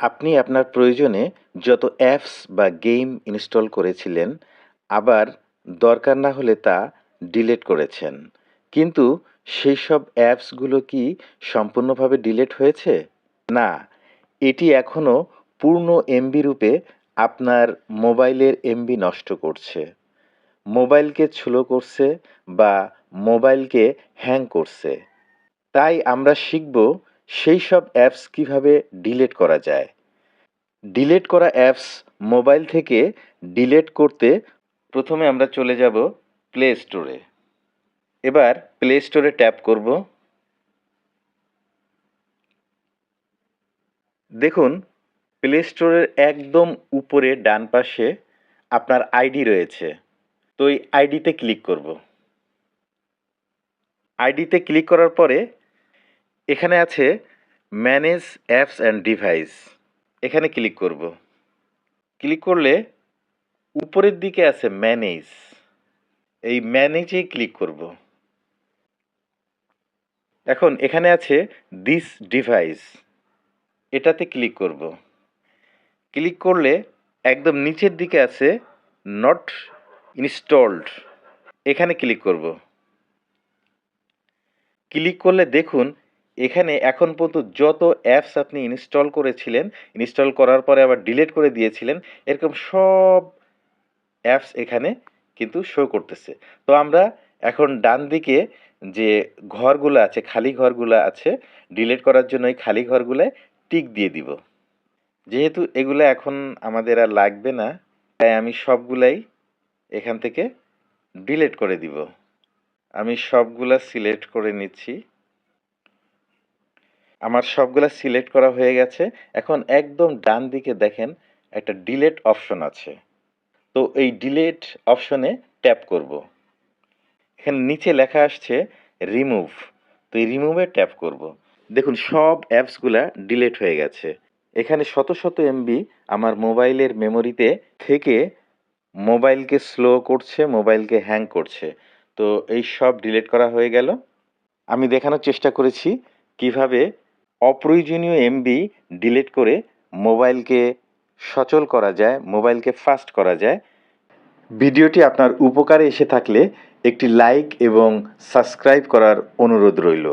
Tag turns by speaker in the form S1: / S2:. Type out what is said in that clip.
S1: আপনি আপনার প্রয়োজনে যত অ্যাপস বা গেম ইনস্টল করেছিলেন, আবার দরকার না হলে তা ডিলিট করেছেন। কিন্তু সেই সব অ্যাপসগুলো কি সম্পূর্ণভাবে ডিলিট হয়েছে? না, এটি এখনও পূর্ণ এমবি রূপে আপনার মোবাইলের এমবি নষ্ট করছে। মোবাইলকে ছুলো করছে বা মোবাইলকে হ্যাং করছে। তাই আমরা শিখব সেই সব অ্যাপস কীভাবে ডিলেট করা যায়? ডিলেট করা অ্যাপস মোবাইল থেকে ডিলেট করতে প্রথমে আমরা চলে যাব প্লে স্টোরে এবার প্লে স্টোরে ট্যাপ করব। দেখুন প্লে স্টোরের একদম উপরে ডান পাশে আপনার আইডি রয়েছে। তো এই আইডিতে ক্লিক করব। আইডিতে ক্লিক করার পরে এখানে আছে ম্যানেজ অ্যাপস অ্যান্ড ডিভাইস এখানে ক্লিক করব। ক্লিক করলে উপরের দিকে আছে ম্যানেজ এই ম্যানেজে ক্লিক করব। এখন এখানে আছে দিস ডিভাইস এটাতে ক্লিক করব। ক্লিক করলে একদম নিচের দিকে আছে নট ইনস্টলড এখানে ক্লিক করব। ক্লিক করলে দেখুন এখানে এখন পর্যন্ত যত অ্যাপস আপনি ইনস্টল করেছিলেন ইনস্টল করার পরে আবার ডিলিট করে দিয়েছিলেন, এরকম সব অ্যাপস এখানে কিন্তু শো করতেছে। তো আমরা এখন ডান দিকে যে ঘরগুলো আছে, খালি ঘরগুলো আছে ডিলিট করার জন্য এই খালি ঘরগুলোয় টিক দিয়ে দিব। যেহেতু এগুলো এখন আমাদের আর লাগবে না, তাই আমি সবগুলাই এখান থেকে ডিলিট করে দিব। আমি সবগুলা সিলেক্ট করে নিচ্ছি। আমার সবগুলা সিলেক্ট করা হয়ে গেছে। এখন একদম ডান দিকে দেখেন একটা ডিলেট অপশন আছে। তো এই ডিলেট অপশনে ট্যাপ করব। এখানে নিচে লেখা আসছে রিমুভ তো এই রিমুভে ট্যাপ করব। দেখুন, সব অ্যাপসগুলা ডিলেট হয়ে গেছে। এখানে শত শত এমবি আমার মোবাইলের মেমোরিতে থেকে মোবাইলকে স্লো করছে, মোবাইলকে হ্যাং করছে। তো এই সব ডিলিট করা হয়ে গেল। আমি দেখানোর চেষ্টা করেছি কীভাবে অপ্রয়োজনীয় এমবি ডিলিট করে মোবাইলকে সচল করা যায় মোবাইলকে ফাস্ট করা যায়। ভিডিওটি আপনার উপকারে এসে থাকলে একটি লাইক এবং সাবস্ক্রাইব করার অনুরোধ রইল।